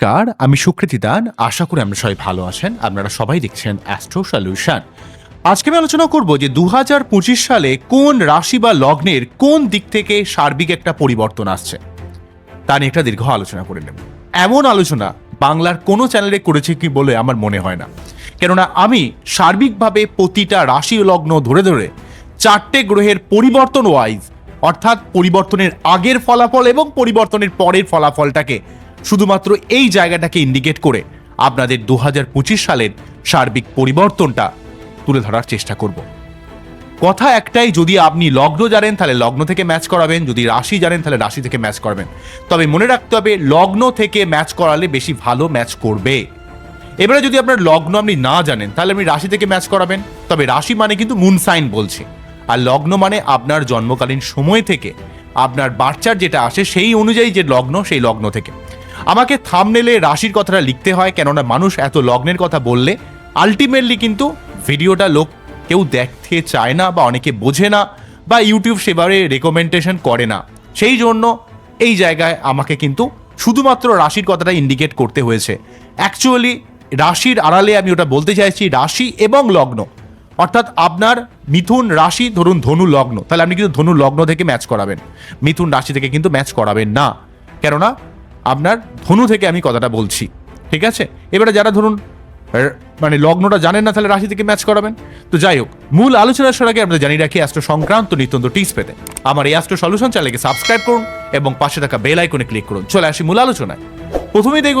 কার আমি সুকৃতি দান। আশা করি আমরা সবাই ভালো আছেন। আপনারা সবাই দেখছেন অ্যাস্ট্রো সলিউশন আজকে আমি আলোচনা করব যে দু হাজার পঁচিশ সালে কোন রাশি বা লগ্নের কোন দিক থেকে সার্বিক একটা পরিবর্তন আসছে। তা নিয়ে একটা দীর্ঘ আলোচনা করে নেব। এমন আলোচনা বাংলার কোনো চ্যানেলে করেছে কি বলে আমার মনে হয় না। কেননা আমি সার্বিকভাবে প্রতিটা রাশি লগ্ন ধরে ধরে চারটে গ্রহের পরিবর্তন ওয়াইজ অর্থাৎ পরিবর্তনের আগের ফলাফল এবং পরিবর্তনের পরের ফলাফলটাকে শুধুমাত্র এই জায়গাটাকে ইন্ডিকেট করে আপনাদের দু হাজার পঁচিশ সালের সার্বিক পরিবর্তনটা তুলে ধরার চেষ্টা করব। কথা একটাই, যদি আপনি লগ্ন জানেন, তাহলে লগ্ন থেকে ম্যাচ করাবেন। যদি রাশি জানেন, তাহলে রাশি থেকে ম্যাচ করবেন। তবে মনে রাখতে হবে, লগ্ন থেকে ম্যাচ করালে বেশি ভালো ম্যাচ করবে। এবারে যদি আপনার লগ্ন আপনি না জানেন, তাহলে আপনি রাশি থেকে ম্যাচ করাবেন। তবে রাশি মানে কিন্তু মুন সাইন বলছে। আর লগ্ন মানে আপনার জন্মকালীন সময় থেকে আপনার বাচ্চার যেটা আসে, সেই অনুযায়ী যে লগ্ন, সেই লগ্ন থেকে। আমাকে থামনেলে রাশির কথাটা লিখতে হয়, কেননা মানুষ এত লগ্নের কথা বললে আলটিমেটলি কিন্তু ভিডিওটা লোক কেউ দেখতে চায় না বা অনেকে বোঝে না বা ইউটিউব সেবারে রেকমেন্ডেশন করে না। সেই জন্য এই জায়গায় আমাকে কিন্তু শুধুমাত্র রাশির কথাটা ইন্ডিকেট করতে হয়েছে। অ্যাকচুয়ালি রাশির আড়ালে আমি ওটা বলতে চাইছি, রাশি এবং লগ্ন। অর্থাৎ আপনার মিথুন রাশি, ধরুন ধনু লগ্ন। তাহলে আপনি কিন্তু ধনু লগ্ন থেকে ম্যাচ করাবেন। মিথুন রাশি থেকে কিন্তু ম্যাচ করাবেন না। কেননা আপনার ধনু থেকে আমি কথাটা বলছি, ঠিক আছে? এবারে যারা ধরুন মানে লগ্নটা জানেন না, তাহলে রাশি থেকে ম্যাচ করাবেন। তো যাই হোক, মূল আলোচনার সরাগে আমরা জানিয়ে রাখি অ্যাস্ট্রো সংক্রান্ত নিত্যন্ত টিপস পেতে। আমার এই অ্যাস্ট্রো সলিউশন চ্যানেলকে সাবস্ক্রাইব করুন এবং পাশে থাকা বেল আইকনে ক্লিক করুন। চলে আসি মূল আলোচনায়। প্রথমেই দেখব,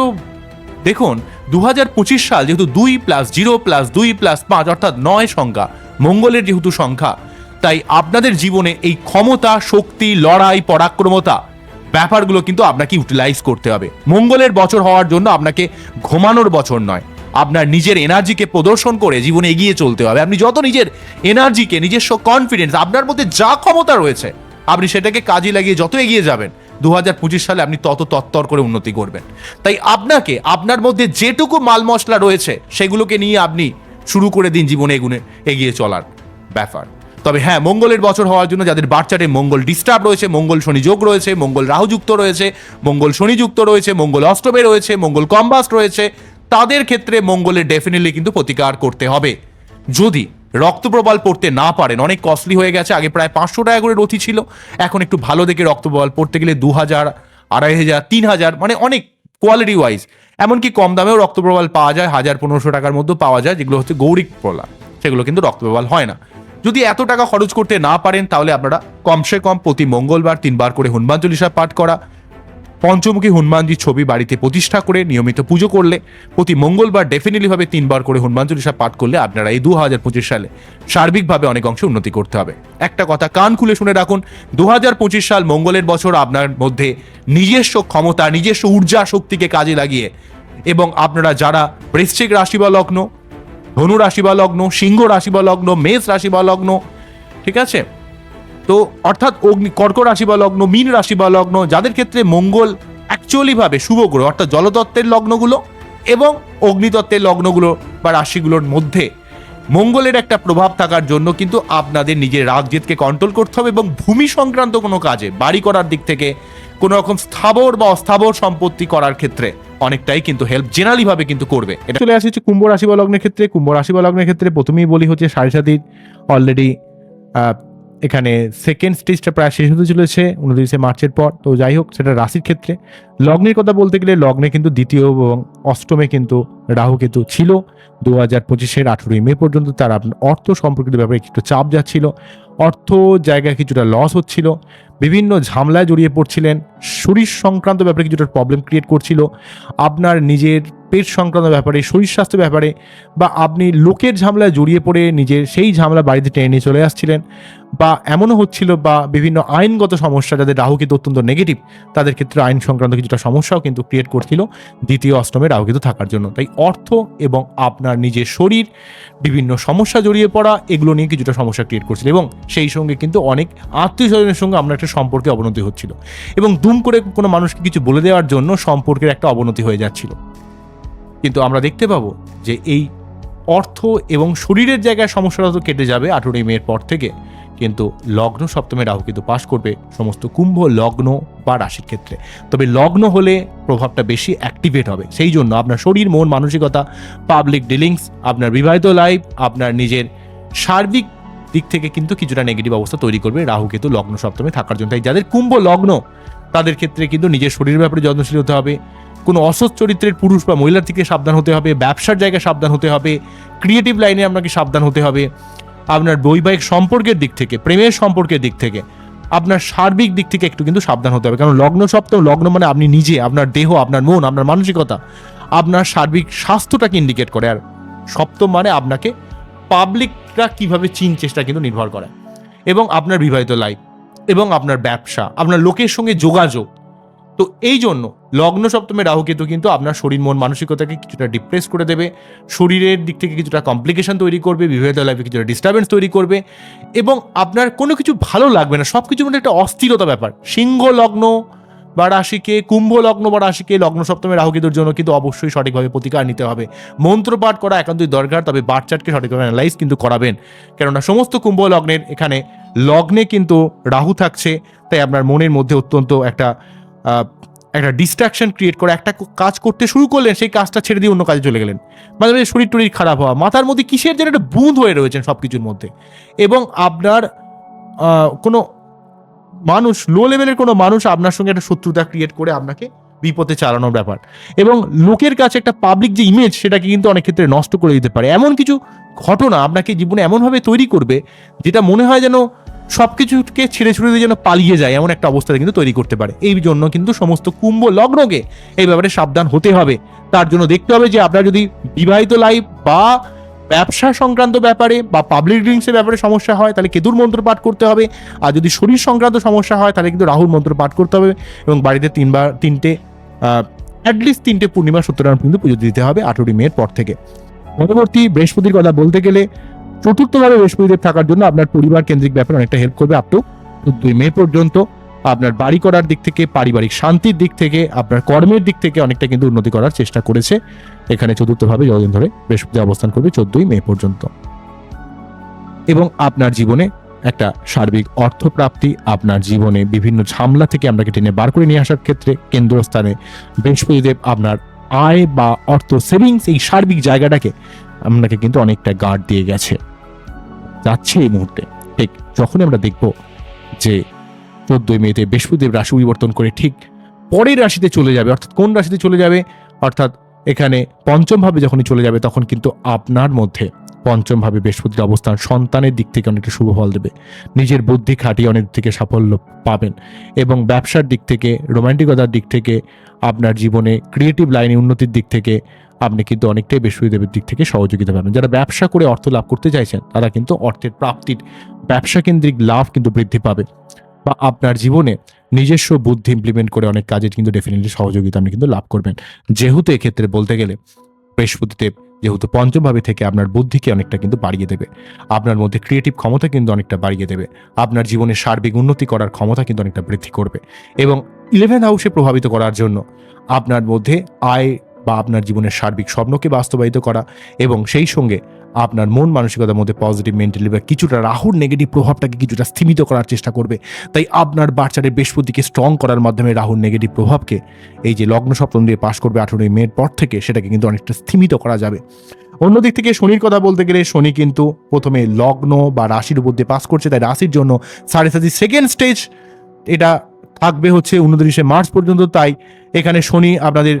দেখুন দু হাজার পঁচিশ সাল যেহেতু দুই প্লাস জিরো প্লাস দুই প্লাস পাঁচ, অর্থাৎ নয় সংখ্যা, মঙ্গলের যেহেতু সংখ্যা, তাই আপনাদের জীবনে এই ক্ষমতা, শক্তি, লড়াই, পরাক্রমতা ব্যাপারগুলো কিন্তু আপনাকে ইউটিলাইজ করতে হবে। মঙ্গলের বছর হওয়ার জন্য আপনাকে ঘুমানোর বছর নয়। আপনার নিজের এনার্জিকে প্রদর্শন করে জীবনে এগিয়ে চলতে হবে। আপনি যত নিজের এনার্জিকে নিজস্ব কনফিডেন্স আপনার মধ্যে যা ক্ষমতা রয়েছে, আপনি সেটাকে কাজে লাগিয়ে যত এগিয়ে যাবেন দু হাজার পঁচিশ সালে আপনি তত তত্তর করে উন্নতি করবেন। তাই আপনাকে, আপনার মধ্যে যেটুকু মাল মশলা রয়েছে, সেগুলোকে নিয়ে আপনি শুরু করে দিন জীবনে এগুনে এগিয়ে চলার ব্যাপার। তবে হ্যাঁ মঙ্গলের বছর হওয়ার জন্য যাদের বাচ্চাটে মঙ্গল ডিস্টার্ব রয়েছে, মঙ্গল শনি যোগ রয়েছে, মঙ্গল রাহুযুক্ত রয়েছে, মঙ্গল শনিযুক্ত রয়েছে, মঙ্গল অষ্টমে রয়েছে, মঙ্গল কম্বাস্ট রয়েছে, তাদের ক্ষেত্রে মঙ্গলের ডেফিনেটলি কিন্তু প্রতিকার করতে হবে। যদি রক্তপ্রবাল পড়তে না পারেন, অনেক কস্টলি হয়ে গেছে, আগে প্রায় পাঁচশো টাকা করে রথি ছিল, এখন একটু ভালো দেখে রক্ত রক্তপ্রবাল পড়তে গেলে দু হাজার, আড়াই হাজার, তিন হাজার মানে অনেক কোয়ালিটি ওয়াইজ এমনকি কম দামেও রক্ত রক্তপ্রবাল পাওয়া যায়, হাজার পনেরোশো টাকার মধ্যে পাওয়া যায়, যেগুলো হচ্ছে গৌরিক প্রলাপ সেগুলো কিন্তু রক্ত রক্তপ্রবাল হয় না। যদি এত টাকা খরচ করতে না পারেন, তাহলে আপনারা কমসে কম প্রতি মঙ্গলবার তিনবার করে হনুমান চল্লিশা পাঠ করা, পঞ্চমুখী হনুমানজির ছবি বাড়িতে প্রতিষ্ঠা করে নিয়মিত পুজো করলে, প্রতি মঙ্গলবার ডেফিনেটলি ভাবে তিনবার করে হনুমান চল্লিশা পাঠ করলে আপনারা এই দু হাজার পঁচিশ সালে সার্বিকভাবে অনেক অংশে উন্নতি করতে হবে। একটা কথা কান খুলে শুনে রাখুন দু হাজার পঁচিশ সাল মঙ্গলের বছর আপনার মধ্যে নিজস্ব ক্ষমতা, নিজস্ব ঊর্জা শক্তিকে কাজে লাগিয়ে এবং আপনারা যারা বৃশ্চিক রাশি বা লগ্ন ধনু রাশি বা লগ্ন সিংহ রাশি বা লগ্ন মেষ রাশি বা লগ্ন ঠিক আছে? তো অর্থাৎ অগ্নি, কর্ক রাশি বা লগ্ন মীন রাশি বা লগ্ন যাদের ক্ষেত্রে মঙ্গল অ্যাকচুয়ালি ভাবে শুভ গ্রহ, অর্থাৎ জলতত্ত্বের লগ্নগুলো এবং অগ্নিতত্ত্বের লগ্নগুলো বা রাশিগুলোর মধ্যে মঙ্গলের একটা প্রভাব থাকার জন্য কিন্তু আপনাদের নিজের রাগ জেদকে কন্ট্রোল করতে হবে এবং ভূমি সংক্রান্ত কোনো কাজে, বাড়ি করার দিক থেকে কোনো রকম স্থাবর বা অস্থাবর সম্পত্তি করার ক্ষেত্রে অনেকটাই কিন্তু হেল্প জেনারেলি ভাবে কিন্তু করবে। এটা চলে আসে হচ্ছে কুম্ভ রাশি বা লগ্নের ক্ষেত্রে। কুম্ভ রাশি বা লগ্নের ক্ষেত্রে প্রথমেই বলি হচ্ছে সাড়ে সাতির অলরেডি এখানে সেকেন্ড স্টেজটা প্রায় শেষ হতে চলেছে, উনত্রিশে মার্চের পর। তো যাই হোক, সেটা রাশির ক্ষেত্রে। লগ্নের কথা বলতে গেলে লগ্নে কিন্তু দ্বিতীয় এবং অষ্টমে কিন্তু রাহু কেতু ছিল। দু হাজার পঁচিশের আঠেরোই মে পর্যন্ত তার আপনার অর্থ সম্পর্কিত ব্যাপারে একটু চাপ যাচ্ছিল। অর্থ জায়গায় কিছুটা লস হচ্ছিল। বিভিন্ন ঝামেলায় জড়িয়ে পড়ছিলেন। শরীর সংক্রান্ত ব্যাপারে কিছুটা প্রবলেম ক্রিয়েট করছিল। আপনার নিজের পেট সংক্রান্ত ব্যাপারে, শরীর স্বাস্থ্য ব্যাপারে বা আপনি লোকের ঝামেলায় জড়িয়ে পড়ে নিজের সেই ঝামেলা বাড়িতে টেনে নিয়ে চলে আসছিলেন বা এমনও হচ্ছিল বা বিভিন্ন আইনগত সমস্যা যাদের রাহু কিন্তু অত্যন্ত নেগেটিভ তাদের ক্ষেত্রে আইন সংক্রান্ত কিছুটা সমস্যাও কিন্তু ক্রিয়েট করছিল দ্বিতীয় অষ্টমে রাহু কিন্তু থাকার জন্য। তাই অর্থ এবং আপনার নিজের শরীর, বিভিন্ন সমস্যা জড়িয়ে পড়া, এগুলো নিয়ে কিছুটা সমস্যা ক্রিয়েট করছিল এবং সেই সঙ্গে কিন্তু অনেক আত্মীয় স্বজনের সঙ্গে একটা সম্পর্কে অবনতি হচ্ছিল এবং দুম করে কোনো মানুষকে কিছু বলে দেওয়ার জন্য সম্পর্কের একটা অবনতি হয়ে যাচ্ছিল। কিন্তু আমরা দেখতে পাবো যে এই অর্থ এবং শরীরের জায়গায় সমস্যাটা তো কেটে যাবে আঠেরোই মেয়ের পর থেকে, কিন্তু লগ্ন সপ্তমে রাহু কিন্তু পাশ করবে সমস্ত কুম্ভ লগ্ন বা রাশির ক্ষেত্রে। তবে লগ্ন হলে প্রভাবটা বেশি অ্যাক্টিভেট হবে। সেই জন্য আপনার শরীর, মন, মানসিকতা পাবলিক ডিলিংস আপনার বিবাহিত লাইফ আপনার নিজের সার্বিক দিক থেকে কিন্তু কিছুটা নেগেটিভ অবস্থা তৈরি করবে রাহু কেতু লগ্ন সপ্তমে থাকার জন্য। তাই যাদের কুম্ভ লগ্ন, তাদের ক্ষেত্রে কিন্তু নিজের শরীরের ব্যাপারে যত্নশীল হতে হবে। কোনো অসৎ চরিত্রের পুরুষ বা মহিলার থেকে সাবধান হতে হবে, ব্যবসার জায়গায় সাবধান হতে হবে ক্রিয়েটিভ লাইনে আপনাকে সাবধান হতে হবে। আপনার বৈবাহিক সম্পর্কের দিক থেকে, প্রেমের সম্পর্কের দিক থেকে, আপনার সার্বিক দিক থেকে একটু কিন্তু সাবধান হতে হবে। কারণ লগ্ন সপ্তম, লগ্ন মানে আপনি নিজে, আপনার দেহ, আপনার মন, আপনার মানসিকতা, আপনার সার্বিক স্বাস্থ্যটাকে ইন্ডিকেট করে। আর সপ্তম মানে আপনাকে পাবলিকরা কীভাবে চিনছে সেটা কিন্তু নির্ভর করে? এবং আপনার বিবাহিত লাইফ এবং আপনার ব্যবসা, আপনার লোকের সঙ্গে যোগাযোগ। তো এই জন্য লগ্ন সপ্তমে রাহু কেতু কিন্তু আপনার শরীর, মন, মানসিকতাকে কিছুটা ডিপ্রেস করে দেবে। শরীরের দিক থেকে কিছুটা কমপ্লিকেশন তৈরি করবে, বিবাহিত লাইফে কিছুটা ডিস্টারবেন্স তৈরি করবে। এবং আপনার কোনো কিছু ভালো লাগবে না সব কিছুর মধ্যে একটা অস্থিরতা ব্যাপার। সিংহ লগ্ন বা রাশিকে কুম্ভ লগ্ন বা রাশিকে লগ্ন সপ্তমে রাহু কেতুর জন্য কিন্তু অবশ্যই সঠিকভাবে প্রতিকার নিতে হবে। মন্ত্রপাঠ করা একান্তই দরকার, তবে বার সঠিকভাবে অ্যানালাইজ কিন্তু করাবেন। কেননা সমস্ত কুম্ভ লগ্নের এখানে লগ্নে কিন্তু রাহু থাকছে, তাই আপনার মনের মধ্যে অত্যন্ত একটা একটা ডিস্ট্রাকশন ক্রিয়েট করে একটা কাজ করতে শুরু করলেন, সেই কাজটা ছেড়ে দিয়ে অন্য কাজে চলে গেলেন। মাঝে মাঝে শরীর টরীর খারাপ হওয়া, মাথার মধ্যে কিসের যেন একটা বুঁদ হয়ে রয়েছেন সব কিছুর মধ্যে। এবং আপনার কোনো মানুষ লো লেভেলের কোনো মানুষ আপনার সঙ্গে একটা শত্রুতা ক্রিয়েট করে আপনাকে বিপদে চালানোর ব্যাপার। এবং লোকের কাছে একটা পাবলিক যে ইমেজ সেটাকে কিন্তু অনেক ক্ষেত্রে নষ্ট করে দিতে পারে। এমন কিছু ঘটনা আপনাকে জীবনে এমনভাবে তৈরি করবে, যেটা মনে হয় যেন সব কিছুকে ছেড়ে ছুড়ে দিয়ে যেন পালিয়ে যায়, এমন একটা অবস্থা কিন্তু তৈরি করতে পারে। এই জন্য কিন্তু সমস্ত কুম্ভ লগ্নকে এই ব্যাপারে সাবধান হতে হবে। তার জন্য দেখতে হবে যে আপনার যদি বিবাহিত লাইফ বা ব্যবসা সংক্রান্ত ব্যাপারে বা পাবলিক ড্রিঙ্কসের ব্যাপারে সমস্যা হয়, তাহলে কেতুর মন্ত্র পাঠ করতে হবে। আর যদি শরীর সংক্রান্ত সমস্যা হয়, তাহলে কিন্তু রাহুল মন্ত্র পাঠ করতে হবে এবং বাড়িতে তিনবার, তিনটে অ্যাটলিস্ট তিনটে পূর্ণিমা সত্যনারায়ণ কিন্তু পুজো দিতে হবে আঠেরোই মেয়ের পর থেকে। পরবর্তী বৃহস্পতির কথা বলতে গেলে, চতুর্থভাবে বৃহস্পতিদেব থাকার জন্য আপনার পরিবার কেন্দ্রিক ব্যাপারে অনেকটা হেল্প করবে আপ টু দুই মে পর্যন্ত। আপনার বাড়ি করার দিক থেকে, পারিবারিক শান্তির দিক থেকে, আপনার কর্মের দিক থেকে অনেকটা কিন্তু উন্নতি করার চেষ্টা করেছে। এখানে চতুর্থভাবে যতদিন ধরে বৃহস্পতি অবস্থান করবে চোদ্দই মে পর্যন্ত। এবং আপনার জীবনে একটা সার্বিক অর্থপ্রাপ্তি, আপনার জীবনে বিভিন্ন ঝামলা থেকে আপনাকে টেনে বার করে নিয়ে আসার ক্ষেত্রে কেন্দ্রস্থানে বৃহস্পতিদেব আপনার আয় বা অর্থ সেভিংস এই সার্বিক জায়গাটাকে আপনাকে কিন্তু অনেকটা গার্ড দিয়ে গেছে। যাচ্ছে এই মুহূর্তে। ঠিক যখন আমরা দেখব যে চোদ্দই মেতে বৃহস্পতিদেব রাশি পরিবর্তন করে ঠিক পরের রাশিতে চলে যাবে। অর্থাৎ কোন রাশিতে চলে যাবে? অর্থাৎ এখানে পঞ্চমভাবে যখনই চলে যাবে তখন কিন্তু আপনার মধ্যে পঞ্চমভাবে বৃহস্পতির অবস্থান সন্তানের দিক থেকে অনেকটা শুভ ফল দেবে। নিজের বুদ্ধি খাটিয়ে অনেক থেকে সাফল্য পাবেন এবং ব্যবসার দিক থেকে, রোমান্টিকতার দিক থেকে, আপনার জীবনে ক্রিয়েটিভ লাইনে উন্নতির দিক থেকে আপনি কিন্তু অনেকটাই বৃহস্পতিদেবের দিক থেকে সহযোগিতা পাবেন। যারা ব্যবসা করে অর্থ লাভ করতে চাইছেন তারা কিন্তু অর্থের প্রাপ্তির ব্যবসা কেন্দ্রিক লাভ কিন্তু বৃদ্ধি পাবে। বা আপনার জীবনে নিজস্ব বুদ্ধি ইমপ্লিমেন্ট করে অনেক কাজে কিন্তু ডেফিনেটলি সহযোগিতা আপনি কিন্তু লাভ করবেন। যেহেতু এক্ষেত্রে বলতে গেলে বৃহস্পতিদেব যেহেতু পঞ্চমভাবে থেকে আপনার বুদ্ধিকে অনেকটা কিন্তু বাড়িয়ে দেবে। আপনার মধ্যে ক্রিয়েটিভ ক্ষমতা কিন্তু অনেকটা বাড়িয়ে দেবে। আপনার জীবনে সার্বিক উন্নতি করার ক্ষমতা কিন্তু অনেকটা বৃদ্ধি করবে। এবং ইলেভেন হাউসে প্রভাবিত করার জন্য আপনার মধ্যে আয় বা আপনার জীবনের সার্বিক স্বপ্নকে বাস্তবায়িত করা এবং সেই সঙ্গে আপনার মন মানসিকতার মধ্যে পজিটিভ মেন্টালি বা কিছুটা রাহুর নেগেটিভ প্রভাবটাকে কিছুটা স্থিমিত করার চেষ্টা করবে। তাই আপনার বাচ্চাদের বৃহস্পতিকে স্ট্রং করার মাধ্যমে রাহুর নেগেটিভ প্রভাবকে এই যে লগ্ন সপ্তম দিয়ে পাশ করবে আঠেরোই মের পর থেকে সেটাকে কিন্তু অনেকটা স্থিমিত করা যাবে। অন্যদিক থেকে শনির কথা বলতে গেলে শনি কিন্তু প্রথমে লগ্ন বা রাশির উপর দিয়ে পাস করছে, তাই রাশির জন্য সাড়ে সাতি সেকেন্ড স্টেজ এটা থাকবে হচ্ছে উনত্রিশে মার্চ পর্যন্ত। তাই এখানে শনি আপনাদের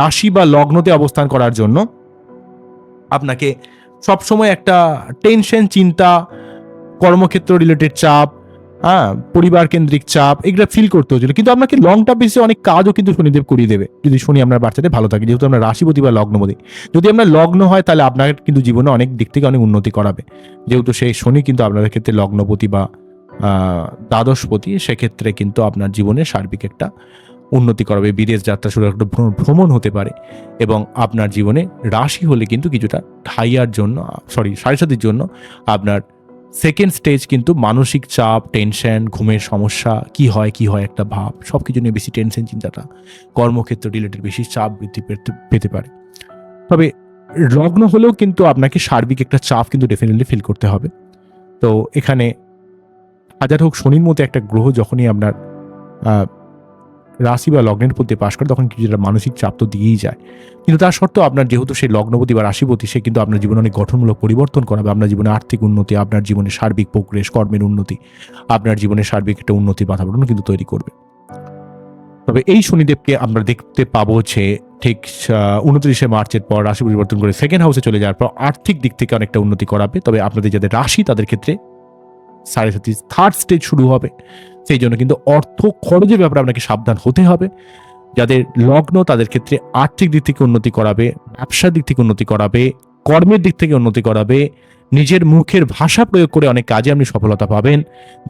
রাশি বা লগ্নতে অবস্থান করার জন্য আপনাকে সবসময় একটা টেনশন, চিন্তা, কর্মক্ষেত্র রিলেটেড চাপ হ্যাঁ পরিবার কেন্দ্রিক চাপ, এগুলো ফিল করতে হচ্ছিল। কিন্তু আপনাকে লং টার্ম বেসিসে অনেক কাজও কিন্তু শনিদেব করিয়ে দেবে। যদি শনি আপনার বাচ্চাদের ভালো থাকে, যেহেতু আমরা রাশিপতি বা লগ্নপতি। যদি আপনার লগ্ন হয়, তাহলে আপনার কিন্তু জীবনে অনেক দিক থেকে অনেক উন্নতি করাবে। যেহেতু সেই শনি কিন্তু আপনাদের ক্ষেত্রে লগ্নপতি বা দ্বাদশপতি, সেক্ষেত্রে কিন্তু আপনার জীবনে সার্বিক একটা উন্নতি করাবে, বিদেশ যাত্রা শুরু একটা ভ্রম- ভ্রমণ হতে পারে এবং আপনার জীবনে রাশি হলে কিন্তু কিছুটা ঠাইয়ার জন্য সরি সাড়ে সাতির জন্য আপনার সেকেন্ড স্টেজ কিন্তু মানসিক চাপ টেনশন ঘুমের সমস্যা, কি হয় কি হয় একটা ভাব সব কিছু নিয়ে বেশি টেনশন চিন্তাটা কর্মক্ষেত্র রিলেটেড বেশি চাপ বৃদ্ধি পেতে পারে। তবে লগ্ন হলেও কিন্তু আপনাকে সার্বিক একটা চাপ কিন্তু ডেফিনেটলি ফিল করতে হবে। তো এখানে হাজার হোক শনির মতো একটা গ্রহ যখনই আপনার রাশি বা লগ্নের প্রতি পাশ করে তখন কিছুটা মানসিক চাপ তো দিয়েই যায়। কিন্তু তার সত্ত্বেও আপনার যেহেতু সেই লগ্নপতি বা রাশিপতি, সে কিন্তু আপনার জীবনে অনেক গঠনমূলক পরিবর্তন করাবে আপনার জীবনে আর্থিক উন্নতি, আপনার জীবনে সার্বিক প্রোগ্রেস কর্মের উন্নতি, আপনার জীবনে সার্বিক একটা উন্নতির বাতাবরণ কিন্তু তৈরি করবে। তবে এই শনিদেবকে আমরা দেখতে পাবো হচ্ছে ঠিক উনত্রিশে মার্চের পর রাশি পরিবর্তন করে সেকেন্ড হাউসে চলে যাওয়ার পর আর্থিক দিক থেকে অনেকটা উন্নতি করাবে। তবে আপনাদের যাদের রাশি, তাদের ক্ষেত্রে সাড়ে সাথে থার্ড স্টেজ শুরু হবে। সেই জন্য কিন্তু অর্থ খরচের ব্যাপারে আপনাকে সাবধান হতে হবে। যাদের লগ্ন তাদের ক্ষেত্রে আর্থিক দিক থেকে উন্নতি করাবে, ব্যবসার দিক থেকে উন্নতি করাবে, কর্মের দিক থেকে উন্নতি করাবে, নিজের মুখের ভাষা প্রয়োগ করে অনেক কাজে আপনি সফলতা পাবেন।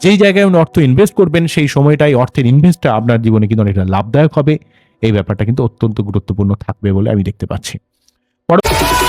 যেই জায়গায় আপনি অর্থ ইনভেস্ট করবেন সেই সময়টাই অর্থের ইনভেস্টটা আপনার জীবনে কিন্তু অনেকটা লাভদায়ক হবে। এই ব্যাপারটা কিন্তু অত্যন্ত গুরুত্বপূর্ণ থাকবে বলে আমি দেখতে পাচ্ছি। পর-